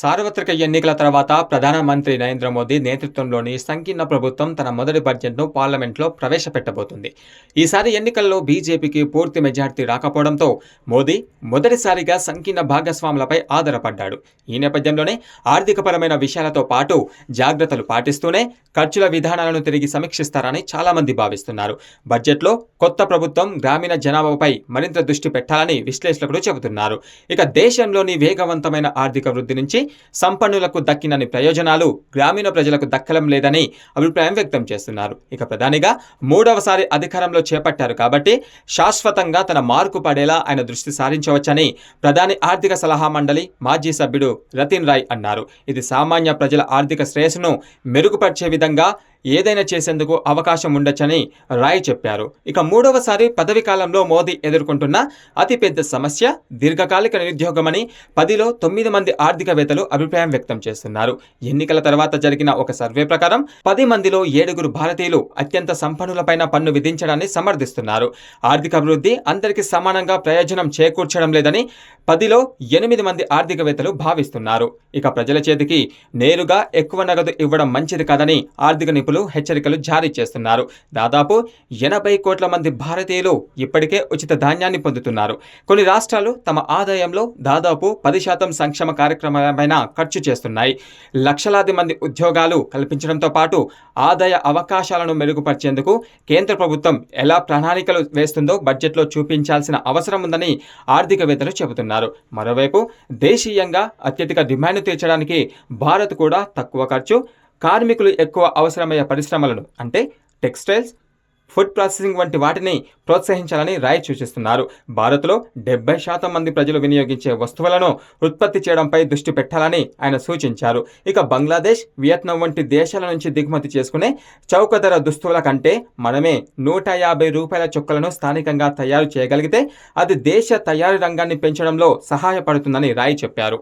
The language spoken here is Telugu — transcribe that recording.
సార్వత్రిక ఎన్నికల తర్వాత ప్రధానమంత్రి నరేంద్ర మోదీ నేతృత్వంలోని సంకీర్ణ ప్రభుత్వం తన మొదటి బడ్జెట్ను పార్లమెంట్లో ప్రవేశపెట్టబోతుంది. ఈసారి ఎన్నికల్లో బీజేపీకి పూర్తి మెజార్టీ రాకపోవడంతో మోదీ మొదటిసారిగా సంకీర్ణ భాగస్వాములపై ఆధారపడ్డాడు. ఈ నేపథ్యంలోనే ఆర్థికపరమైన విషయాలతో పాటు జాగ్రత్తలు పాటిస్తూనే ఖర్చుల విధానాలను తిరిగి సమీక్షిస్తారని చాలామంది భావిస్తున్నారు. బడ్జెట్లో కొత్త ప్రభుత్వం గ్రామీణ జనాభాపై మరింత దృష్టి పెట్టాలని విశ్లేషకులు చెబుతున్నారు. ఇక దేశంలోని వేగవంతమైన ఆర్థిక వృద్ధి నుంచి సంపన్నులకు దక్కినన్ని ప్రయోజనాలు గ్రామీణ ప్రజలకు దక్కడం లేదని అభిప్రాయం వ్యక్తం చేస్తున్నారు. ఇక ప్రధానిగా మూడవసారి అధికారంలో చేపట్టారు కాబట్టి శాశ్వతంగా తన మార్కు పడేలా ఆయన దృష్టి సారించవచ్చని ప్రధాని ఆర్థిక సలహా మండలి మాజీ సభ్యుడు రతిన్ రాయ్ అన్నారు. ఇది సామాన్య ప్రజల ఆర్థిక శ్రేయస్సును మెరుగుపరిచే విధంగా ఏదైనా చేసేందుకు అవకాశం ఉండొచ్చని రాయ్ చెప్పారు. ఇక మూడవసారి పదవి కాలంలో మోదీ ఎదుర్కొంటున్న అతిపెద్ద సమస్య దీర్ఘకాలిక నిరుద్యోగమని పదిలో తొమ్మిది మంది ఆర్థికవేత్తలు అభిప్రాయం వ్యక్తం చేస్తున్నారు. ఎన్నికల తర్వాత జరిగిన ఒక సర్వే ప్రకారం పది మందిలో ఏడుగురు భారతీయులు అత్యంత సంపన్నులపైన పన్ను విధించడాన్ని సమర్థిస్తున్నారు. ఆర్థిక అభివృద్ధి అందరికీ సమానంగా ప్రయోజనం చేకూర్చడం లేదని పదిలో ఎనిమిది మంది ఆర్థికవేత్తలు భావిస్తున్నారు. ఇక ప్రజల చేతికి నేరుగా ఎక్కువ నగదు ఇవ్వడం మంచిది కాదని ఆర్థిక నిపుణులు హెచ్చరికలు జారీ చేస్తున్నారు. దాదాపు ఎనభై కోట్ల మంది భారతీయులు ఇప్పటికే ఉచిత ధాన్యాన్ని పొందుతున్నారు. కొన్ని రాష్ట్రాలు తమ ఆదాయంలో దాదాపు పది శాతం సంక్షేమ కార్యక్రమాలపైన ఖర్చు చేస్తున్నాయి. లక్షలాది మంది ఉద్యోగాలు కల్పించడంతో పాటు ఆదాయ అవకాశాలను మెరుగుపరిచేందుకు కేంద్ర ప్రభుత్వం ఎలా ప్రణాళికలు వేస్తుందో బడ్జెట్లో చూపించాల్సిన అవసరం ఉందని ఆర్థికవేత్తలు చెబుతున్నారు. మరోవైపు దేశీయంగా అత్యధిక డిమాండ్ తీర్చడానికి భారత్ కూడా తక్కువ ఖర్చు కార్మికులు ఎక్కువ అవసరమయ్యే పరిశ్రమలను అంటే టెక్స్టైల్స్ ఫుడ్ ప్రాసెసింగ్ వంటి వాటిని ప్రోత్సహించాలని రాయ్ సూచిస్తున్నారు. భారత్లో డెబ్బై శాతం మంది ప్రజలు వినియోగించే వస్తువులను ఉత్పత్తి చేయడంపై దృష్టి పెట్టాలని ఆయన సూచించారు. ఇక బంగ్లాదేశ్ వియత్నాం వంటి దేశాల నుంచి దిగుమతి చేసుకునే చౌక ధర దుస్తువుల కంటే మనమే నూట యాభై రూపాయల చొక్కలను స్థానికంగా తయారు చేయగలిగితే అది దేశ తయారీ రంగాన్ని పెంచడంలో సహాయపడుతుందని రాయ్ చెప్పారు.